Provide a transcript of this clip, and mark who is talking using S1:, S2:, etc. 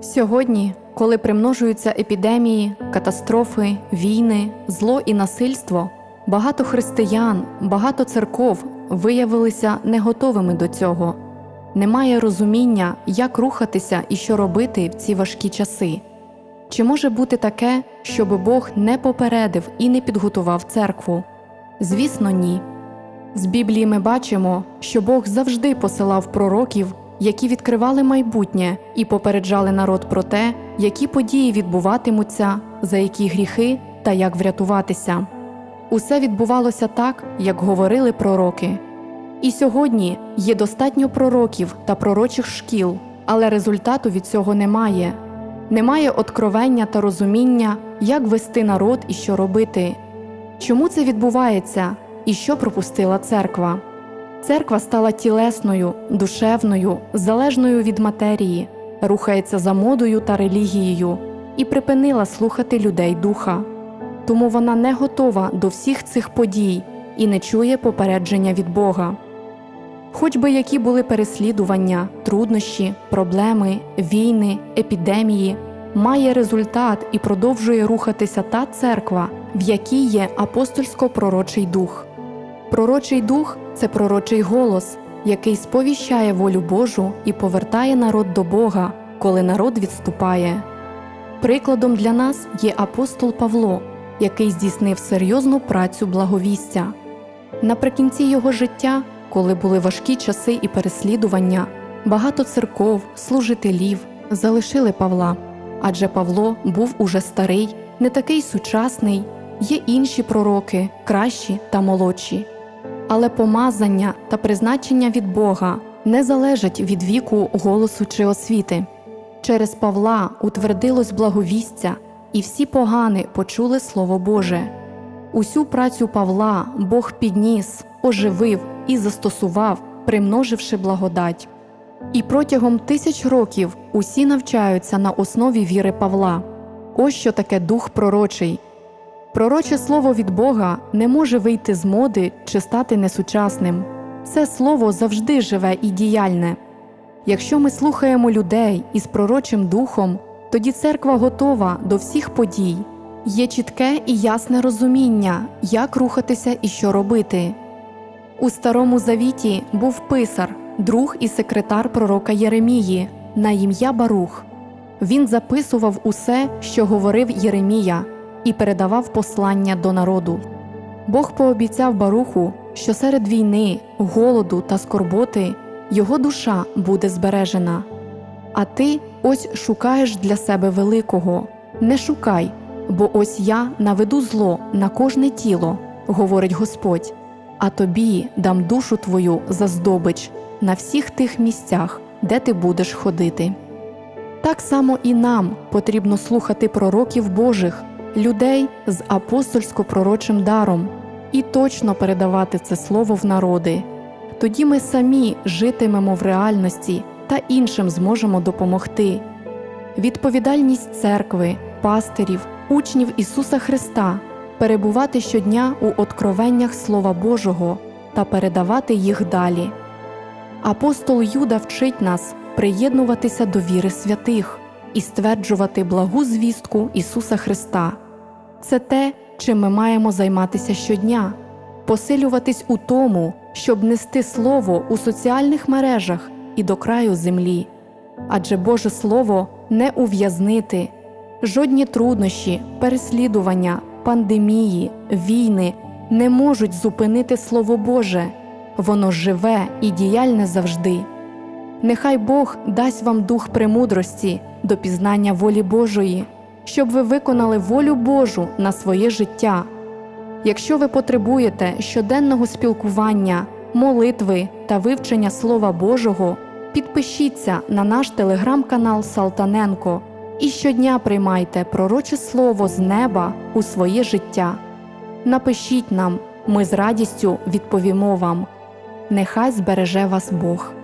S1: Сьогодні, коли примножуються епідемії, катастрофи, війни, зло і насильство, багато християн, багато церков виявилися не готовими до цього. Немає розуміння, як рухатися і що робити в ці важкі часи. Чи може бути таке, щоб Бог не попередив і не підготував церкву? Звісно, ні. З Біблії ми бачимо, що Бог завжди посилав пророків, які відкривали майбутнє і попереджали народ про те, які події відбуватимуться, за які гріхи та як врятуватися. Усе відбувалося так, як говорили пророки. І сьогодні є достатньо пророків та пророчих шкіл, але результату від цього немає. Немає откровення та розуміння, як вести народ і що робити. Чому це відбувається і що пропустила церква? Церква стала тілесною, душевною, залежною від матерії, рухається за модою та релігією і припинила слухати людей духа. Тому вона не готова до всіх цих подій і не чує попередження від Бога. Хоч би які були переслідування, труднощі, проблеми, війни, епідемії, має результат і продовжує рухатися та церква, в якій є апостольсько-пророчий дух. Пророчий дух це пророчий голос, який сповіщає волю Божу і повертає народ до Бога, коли народ відступає. Прикладом для нас є апостол Павло, який здійснив серйозну працю благовістя. Наприкінці його життя, коли були важкі часи і переслідування, багато церков, служителів залишили Павла, адже Павло був уже старий, не такий сучасний, є інші пророки, кращі та молодші. Але помазання та призначення від Бога не залежать від віку, голосу чи освіти. Через Павла утвердилось благовістя, і всі погани почули Слово Боже. Усю працю Павла Бог підніс, оживив і застосував, примноживши благодать. І протягом тисяч років усі навчаються на основі віри Павла. Ось що таке дух пророчий. Пророче слово від Бога не може вийти з моди чи стати несучасним. Це слово завжди живе і діяльне. Якщо ми слухаємо людей із пророчим духом, тоді церква готова до всіх подій. Є чітке і ясне розуміння, як рухатися і що робити. У Старому Завіті був писар, друг і секретар пророка Єремії на ім'я Барух. Він записував усе, що говорив Єремія, і передавав послання до народу. Бог пообіцяв Баруху, що серед війни, голоду та скорботи його душа буде збережена. А ти ось шукаєш для себе великого. Не шукай, бо ось я наведу зло на кожне тіло, говорить Господь, а тобі дам душу твою за здобич на всіх тих місцях, де ти будеш ходити. Так само і нам потрібно слухати пророків Божих, людей з апостольсько-пророчим даром і точно передавати це слово в народи. Тоді ми самі житимемо в реальності та іншим зможемо допомогти. Відповідальність церкви, пастирів, учнів Ісуса Христа перебувати щодня у откровеннях Слова Божого та передавати їх далі. Апостол Юда вчить нас приєднуватися до віри святих і стверджувати благу звістку Ісуса Христа. Це те, чим ми маємо займатися щодня, посилюватись у тому, щоб нести Слово у соціальних мережах і до краю землі. Адже Боже Слово не ув'язнити, жодні труднощі, переслідування, пандемії, війни не можуть зупинити Слово Боже, воно живе і діяльне завжди. Нехай Бог дасть вам дух премудрості до пізнання волі Божої, щоб ви виконали волю Божу на своє життя. Якщо ви потребуєте щоденного спілкування, молитви та вивчення Слова Божого, підпишіться на наш телеграм-канал Салтаненко і щодня приймайте пророче слово з неба у своє життя. Напишіть нам, ми з радістю відповімо вам. Нехай збереже вас Бог.